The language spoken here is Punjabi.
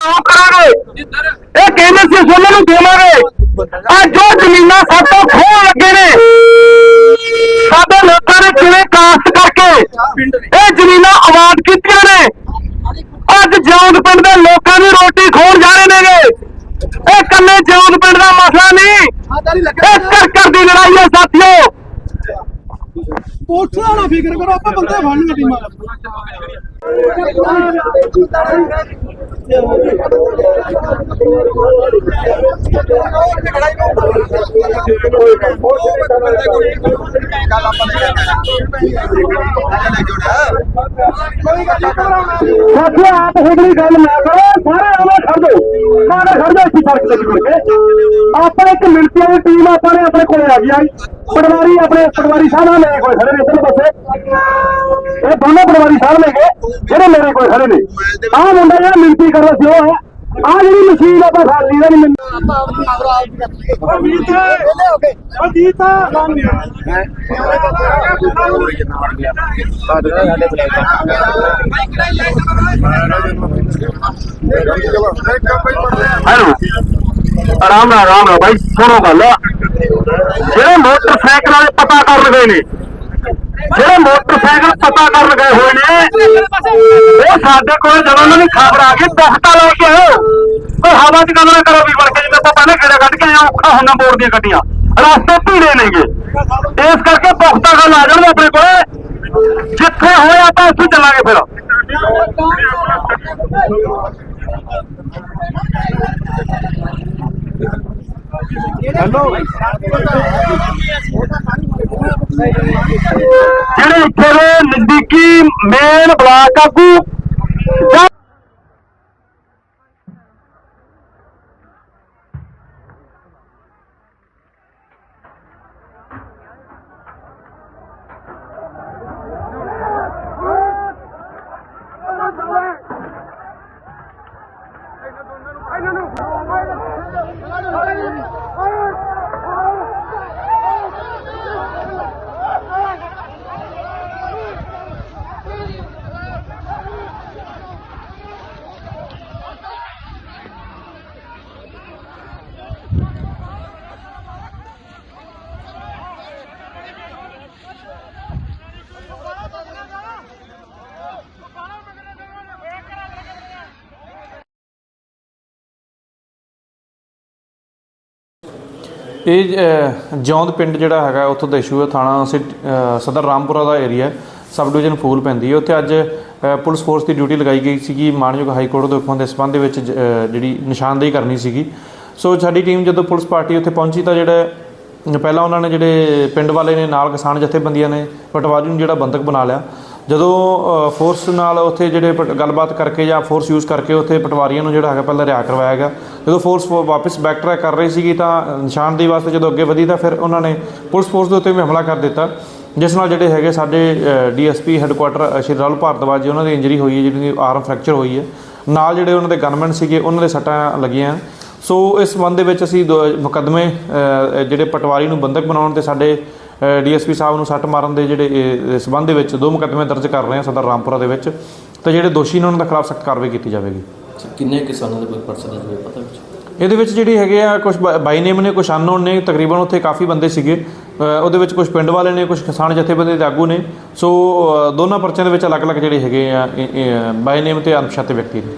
ਉਹ ਕਰਾਂਗੇ। ਇਹ ਕਹਿੰਦੇ ਸੀ ਅਸੀਂ ਉਹਨਾਂ ਨੂੰ ਦੇਵਾਂਗੇ। ਆ ਜੋ ਜ਼ਮੀਨਾਂ ਸਾਤੋਂ ਖੋਹ ਲੱਗੇ ਨੇ, ਸਾਡੇ ਲੋਕਾਂ ਨੇ ਕਿਵੇਂ ਕਾਸਤ ਕਰਕੇ ਇਹ ਜ਼ਮੀਨਾਂ ਆਬਾਦ ਕੀਤੀਆਂ ਨੇ? ਅੱਜ ਜਿਉਂਦ ਪਿੰਡ ਦੇ ਲੋਕਾਂ ਦੀ ਰੋਟੀ ਖੋਣ ਜਾ ਰਹੇ ਨੇਗੇ। ਇਹ ਕੰਨੇ ਜੌਂਦ ਪਿੰਡ ਦਾ ਮਸਲਾ ਨਹੀਂ। ਇਹ ਘਰ ਘਰ ਦੀ ਲੜਾਈ ਹੈ ਸਾਥੀਓ। ਪੁਲਿਸ ਨਾ ਫਿਕਰ ਕਰੋ, ਆਪਾਂ ਬੰਦੇ ਫੜਨਗੇ ਟੀਮਾਂ ਸਾਥੀਓ, ਆਪ ਹੁਗਲੀ ਗੱਲ ਨਾ ਕਰੋ, ਸਾਰੇ ਆਵੇਂ ਖੜ ਦੋ ਸਾਰੇ ਖੜ ਜਾ ਇੱਥੇ ਸੜਕ ਤੇ ਜੁੜ ਇੱਕ ਮਿਲਤੀ ਵਾਲੀ ਟੀਮ ਆਪਾਂ ਨੇ ਆਪਣੇ ਕੋਲ ਆ ਗਈ ਆਈ ਪਟਵਾਰੀ ਆਪਣੇ ਪਟਵਾਰੀ ਸਾਹਿਬ ਨਾਲ ਮੇਰੇ ਕੋਲ ਖੜੇ ਨੇ ਇੱਧਰ ਪਾਸੇ। ਇਹ ਦੋਨੋਂ ਪਟਵਾਰੀ ਸਾਹਿਬ ਨੇ ਗੇ, ਜਿਹੜੇ ਮੇਰੇ ਕੋਲ ਖੜੇ ਨੇ। ਆਹ ਮੁੰਡਾ ਜਿਹੜਾ ਮਿਲਤੀ ਕਰਦਾ ਸੀ ਉਹ ਹੈ। ਆਹ ਜਿਹੜੀ ਮਸ਼ੀਨ ਆਪਾਂ ਖਾਲੀ ਦਾ ਨਹੀਂ ਅਜੀਤ ਹੈਲੋ। ਆਰਾਮ ਨਾਲ ਆਰਾਮ ਨਾਲ ਭਾਈ ਸੁਣੋ ਗੱਲ। ਜਿਹੜੇ ਮੋਟਰਸਾਈਕਲ ਵਾਲੇ ਪਤਾ ਕਰਨ ਗਏ ਨੇ, ਜਿਹੜੇ ਮੋਟਰਸਾਈਕਲ ਪਤਾ ਕਰਨ ਗਏ ਹੋਏ ਨੇ, ਉਹ ਸਾਡੇ ਕੋਲ ਜਦੋਂ ਉਹਨਾਂ ਦੀ ਖਬਰ ਆ ਗਈ ਦਫਤਾ ਲੈ ਕੇ ਆਓ ਕੋਈ ਹਵਾ ਚ ਗੱਲ ਨਾ ਕਰੋ ਵੀ ਬਣ ਕੇ ਜਿਵੇਂ ਆਪਾਂ ਪਹਿਲੇ ਖੇੜਾ ਕੱਢ ਕੇ ਆਏ ਔਖਾ ਹੁੰਦਾ ਮੋੜ ਦੀਆਂ ਗੱਡੀਆਂ। ਰਸਤੇ ਭੀੜੇ ਨੇਗੇ। ਇਸ ਕਰਕੇ ਪੁਖਤਾ ਗੱਲ ਆ ਜਾਣਗੇ ਆਪਣੇ ਕੋਲੇ। ਜਿੱਥੇ ਹੋਏ ਆਪਾਂ ਉੱਥੇ ਚੱਲਾਂਗੇ ਫਿਰ। ਜਿਹੜੇ ਇੱਥੇ ਦੇ ਨਜ਼ਦੀਕੀ ਮੇਨ ਬਲਾਕ ਆਗੂ ਇਹਨਾਂ ਨੂੰ ਇਹ ਅਹ, ਜੌਂਦ ਪਿੰਡ ਜਿਹੜਾ ਹੈਗਾ ਉੱਥੋਂ ਦਾ ਇਸ਼ੂ ਹੈ ਥਾਣਾ ਸਿਟ- ਸਦਰ ਰਾਮਪੁਰਾ ਦਾ ਏਰੀਆ ਸਬ ਡਿਵੀਜ਼ਨ ਫੂਲ ਪੈਂਦੀ ਹੈ। ਉੱਥੇ ਅੱਜ ਪੁਲਿਸ ਫੋਰਸ ਦੀ ਡਿਊਟੀ ਲਗਾਈ ਗਈ ਸੀਗੀ ਮਾਨਯੋਗ ਹਾਈ ਕੋਰਟ ਦੇ ਹੁਕਮਾਂ ਦੇ ਸੰਬੰਧ ਦੇ ਵਿੱਚ ਜਿਹੜੀ ਨਿਸ਼ਾਨਦੇਹੀ ਕਰਨੀ ਸੀਗੀ। ਸੋ ਸਾਡੀ ਟੀਮ ਜਦੋਂ ਪੁਲਿਸ ਪਾਰਟੀ ਉੱਥੇ ਪਹੁੰਚੀ ਤਾਂ ਜਿਹੜਾ ਪਹਿਲਾਂ ਉਹਨਾਂ ਨੇ ਜਿਹੜੇ ਪਿੰਡ ਵਾਲੇ ਨੇ ਨਾਲ ਕਿਸਾਨ ਜਥੇਬੰਦੀਆਂ ਨੇ ਪਟਵਾਰੀ ਨੂੰ ਜਿਹੜਾ ਬੰਦਕ ਬਣਾ ਲਿਆ। ਜਦੋਂ ਫੋਰਸ ਨਾਲ ਉੱਥੇ ਜਿਹੜੇ ਪਟ- ਗੱਲਬਾਤ ਕਰਕੇ ਜਾਂ ਫੋਰਸ ਯੂਜ਼ ਕਰਕੇ ਉੱਥੇ ਪਟਵਾਰੀਆਂ ਨੂੰ ਜਿਹੜਾ ਹੈਗਾ ਪਹਿਲਾਂ ਰਿहा ਕਰਵਾਇਆ ਗਿਆ। ਜਦੋਂ ਫੋਰਸ ਫੋ- ਵਾਪਸ ਬੈਕ ਟਰੈਕ ਕਰ ਰਹੀ ਸੀਗੀ ਤਾਂ ਅ, ਨਿਸ਼ਾਨਦੇਹੀ ਵਾਸਤੇ ਜਦੋਂ ਅੱਗੇ ਵਧੀ ਤਾਂ ਫਿਰ ਉਹਨਾਂ ਨੇ ਪੁਲਿਸ ਫੋਰਸ ਦੇ ਉੱਤੇ ਵੀ ਹਮਲਾ ਕਰ ਦਿੱਤਾ ਜਿਸ ਨਾਲ ਜਿਹੜੇ ਹੈਗੇ ਸਾਡੇ ਡੀਐਸਪੀ ਹੈੱਡਕੁਆਟਰ ਸ਼੍ਰੀ ਰਾਹੁਲ ਭਾਰਦਵਾਜ ਜੀ ਉਹਨਾਂ ਦੀ ਇੰਜਰੀ ਹੋਈ ਹੈ ਜਿਹਦੀ ਆਰਮ ਫ੍ਰੈਕਚਰ ਹੋਈ ਹੈ। ਨਾਲ ਜਿਹੜੇ ਉਹਨਾਂ ਦੇ ਗਨਮੈਨ ਸੀਗੇ ਉਹਨਾਂ ਦੇ ਸੱਟਾਂ ਲੱਗੀਆਂ। ਸੋ ਇਸ ਸੰਬੰਧ ਦੇ ਵਿੱਚ ਅਸੀਂ ਦੋ- ਮੁਕੱਦਮੇ ਜਿਹੜੇ ਪਟਵਾਰੀ ਨੂੰ ਬੰਦਕ ਬਣਾਉਣ ਤੇ ਸਾਡੇ ਡੀਐਸਪੀ ਸਾਹਿਬ ਨੂੰ ਸੱਟ ਮਾਰਨ ਦੇ ਜਿਹੜੇ ਇਹ- ਸੰਬੰਧ ਦੇ ਵਿੱਚ ਦੋ ਮੁਕੱਦਮੇ ਦਰਜ ਕਰ ਰਹੇ ਹਾਂ ਸਦਰ ਰਾਮਪੁਰਾ ਦੇ ਵਿੱਚ। ਤੇ ਜਿਹੜੇ ਦੋਸ਼ੀ ਨੇ ਉਹਨਾਂ ਦੇ ਖਿਲਾਫ ਸਖਤ ਕਾਰਵਾਈ ਕੀਤੀ ਜਾਵੇਗੀ। ਕਿੰਨੇ ਕਿਸਾਨਾਂ ਦੇ ਕੋਈ ਪਰਸੈਂਟੇਜ ਹੋਏ ਪਤਾ ਵਿੱਚ? ਇਹਦੇ ਵਿੱਚ ਜਿਹੜੀ ਹੈਗੇ ਆ ਕੁਝ ਬਾਈ ਨੇਮ ਨੇ ਕੁਝ ਅਨਨੋਨ ਨੇ, ਤਕਰੀਬਨ ਉੱਥੇ ਕਾਫੀ ਬੰਦੇ ਸੀਗੇ। ਉਹਦੇ ਵਿੱਚ ਕੁਝ ਪਿੰਡ ਵਾਲੇ ਨੇ ਕੁਝ ਕਿਸਾਨ ਜਥੇਬੰਦੀ ਦੇ ਆਗੂ ਨੇ। ਸੋ ਦੋਨਾਂ ਪਰਚਿਆਂ ਦੇ ਵਿੱਚ ਅਲੱਗ-ਅਲੱਗ ਜਿਹੜੇ ਹੈਗੇ ਆ ਬਾਈ ਨੇਮ ਤੇ ਅਣਪਛਾਤੇ ਵਿਅਕਤੀ ਨੇ।